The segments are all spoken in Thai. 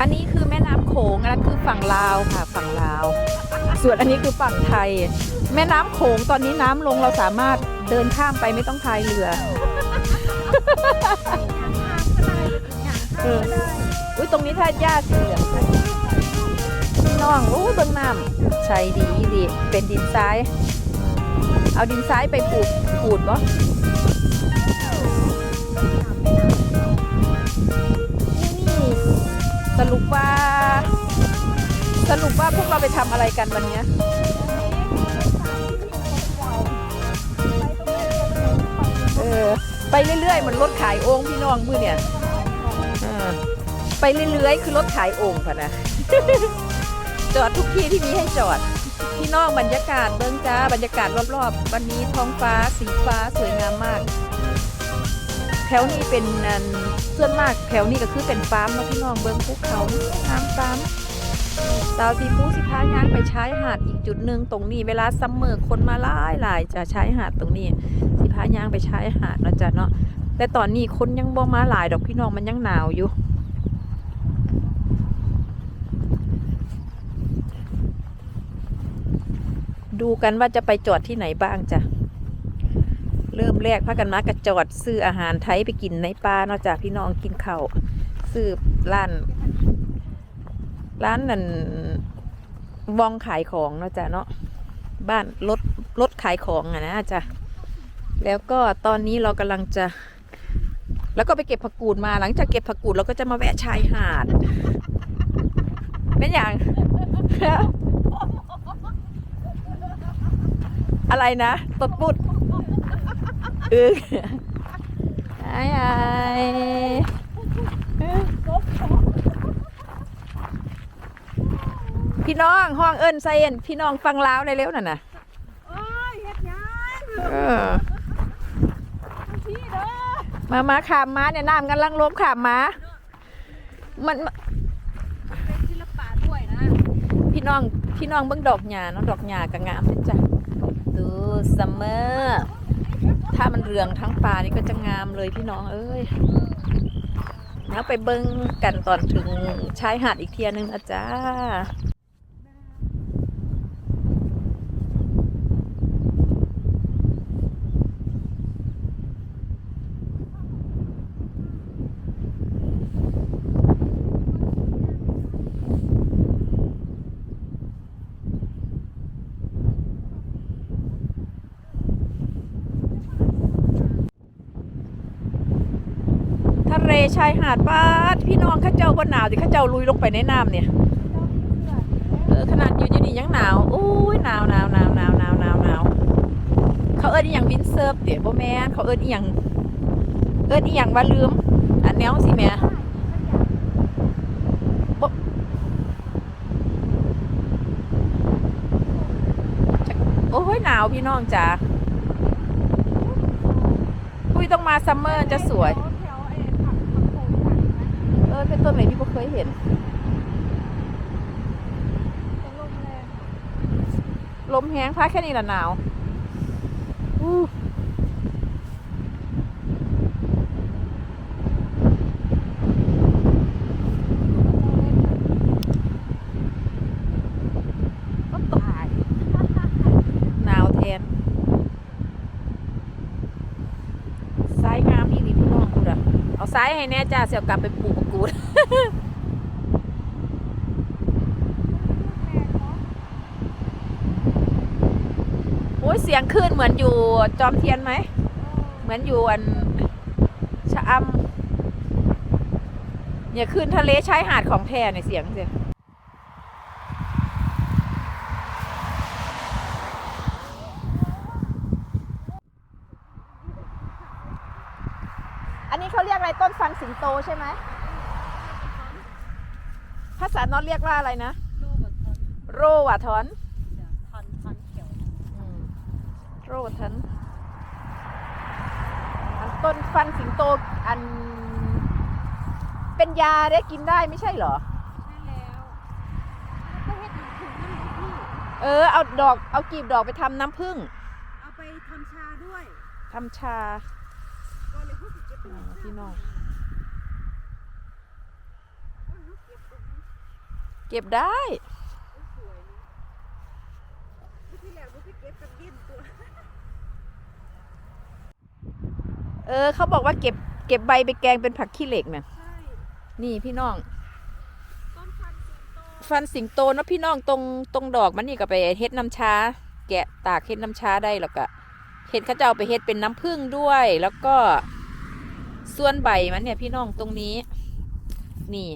อันนี้คือแม่น้ำโขงอันนั้นคือฝั่งลาวค่ะ ฝั่งลาว ส่วนอันนี้คือฝั่งไทย แม่น้ำโขงตอนนี้น้ำลงเราสามารถเดินข้ามไปไม่ต้องพายเรือเอออุ้ยตรงนี้ท่าหญ้าสีเหลืองพี่น้องโอ้ยเบิ่งน้ำใช่ดีดีเป็นดินทราย เอาดินทรายไปปลูกปลูดบ่ สรุปว่า สรุปว่าพวกเราไปทำอะไรกันวันเนี้ยเออไปเรื่อยๆเหมันรถขายโอ่งพี่น้องมือเนี่ยเออไปเรื่อยๆ คือรถขายโอ่งพะนะ จอดทุกที่ที่มีให้จอด พี่น้องบรรยากาศเบิ้งจ้าบรรยากาศรอบๆ วันนี้ท้องฟ้าสีฟ้าสวยงามมาก แถวนี้เป็นอัน ส่วนมากแถวนี้ก็คือเป็นฟาร์มเนาะพี่น้องเบิ้งภูเขาน้ำฟาร์มสาวสีฟูสิพายางไปชายหาดอีกจุดหนึ่งตรงนี้เวลาซัมเมอร์คนมาหลายหลายจะชายหาดตรงนี้สิพายางไปชายหาดนะจ้ะเนาะแต่ตอนนี้คนยังบ่มาหลายดอกพี่น้องมันยังหนาวอยู่ดูกันว่าจะไปจอดที่ไหนบ้างจ้ะ เริ่มแรกพากันมากระจอดซื้ออาหารไทยไปกินในป่านาะจ้ะพี่น้องกินข้าวซื้อร้านร้านนั่นวองขายของเนาะจ้ะเนาะบ้านรถรถขายของอะนะจ้ะแล้วก็ตอนนี้เรากำลังจะ แล้วก็ไปเก็บผักกูดมาหลังจากเก็บผักกูดเราก็จะมาแวะชายหาดเป็นอย่างอะไรนะตดปุด ออไอ้ไอ้พี่น้องห้องเอิญไซเอ็นพี่น้องฟังลาวได้เร็วน่ะนะโอ้ยเฮ็ดหยังเออพี่เด้อมามาขามม้าเนี่ยน้ำกันลังลมขามม้ามันมันเป็นศิลปะด้วยนะ พี่น้องพี่น้องเบิ่งดอกหญ้าเนาะดอกหญ้าก็งามเลยจ้ะดูซัมเมอร์ ถ้ามันเรืองทั้งป่านี่ก็จะงามเลยพี่น้องเอ้ยแล้วไปเบิ้งกันตอนถึงชายหาดอีกเทียนึงอาจารย์ เลชายหาดป้าดพี่น้องข้าเจ้าบ่หนาวสิข้าเจ้าลุยลงไปในน้ำเนี่ยเออขนาดอยู่อยู่นี่ยังหนาวอุ้ยหนาวหนาวหนาวหนาวหนาวหนาวหนาวเขาเอิ้นอีหยังวินเซิร์ฟเดี๋ยวบ่แม่นเขาเอิ้นอีหยังเอิ้นอีหยังว่าลืมอันแนวสิแม่โอ้ยหนาวพี่น้องจ๋าอุ้ยต้องมาซัมเมอร์จะสวย แถวไอ้ผักผักโขมผักนะ เป็นต้นไหนที่พ่เคยเห็น ลมแรงลมแห้งพัดแค่นี้ละหนาวอู้ก็ตายหนาวแทนสายงามอีหลีพี่น้องกูดอะเอาสายให้แน่จ้าเสียวกลับไปปลูก กูดโอ้ยเสียงคลื่นเหมือนอยู่จอมเทียนไหม เหมือนอยู่อันชะอำเนี่ยคลื่นทะเลชายหาดของแท้ในเสียงเสียอันนี้เขาเรียกอะไรต้นฟันสิงโตใช่ไหมาษานอตเรียกว่าอะไรนะดูแบบทอนโรวาทอนทอนทอนเขียวอืมโรทันอันต้นฟันสิงโตอัน เป็นยาได้กินได้ไม่ใช่เหรอ ใช่แล้วแล้วก็เฮ็ดถึงถึงมันทุกที่เออ เอาดอกเอากีบดอกไปทำน้ำผึ้งเอาไปทำชาด้วยทำชา ก็เลยพูดถึงเก็บอ๋อพี่น้อง เก็บตรงนี้ เก็บได้สวยเนาะที่แล้วดูพี่เก็บกับเย็นตัวเออเขาบอกว่าเก็บเก็บใบไปแกงเป็นผักขี้เหล็กน่ะใช่นี่พี่น้องต้นพันธุ์สิงโตฟันสิงโตเนาะพี่น้องตรงตรงดอกมันนี่ก็ไปเฮ็ดน้ำชาแกะตากเฮ็ดน้ำชาได้แล้วก็เฮ็ดเขาจะเอาไปเฮ็ดเป็นน้ำผึ้งด้วย แล้วก็ส่วนใบมันเนี่ยพี่น้องตรงนี้ นี่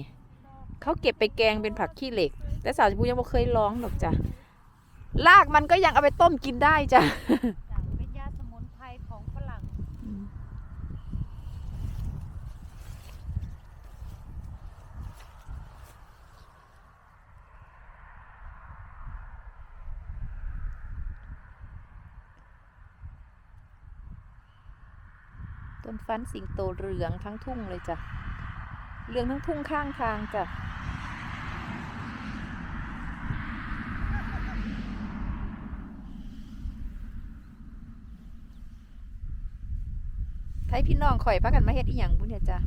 เขาเก็บไปแกงเป็นผักขี้เหล็ก แต่สาวชมพูยังไม่เคยลองหรอกจ้ะรากมันก็ยังเอาไปต้มกินได้จ้ะจ้ะเป็นยาสมุนไพรของฝรั่งต้นฟันสิงโตเหลืองทั้งทุ่งเลยจ้ะเหลืองทั้งทุ่งข้างทางจ้ะ พี่น้องข่อยพากันมาเฮ็ดอีหยังบุญเนี่ยจ้ะ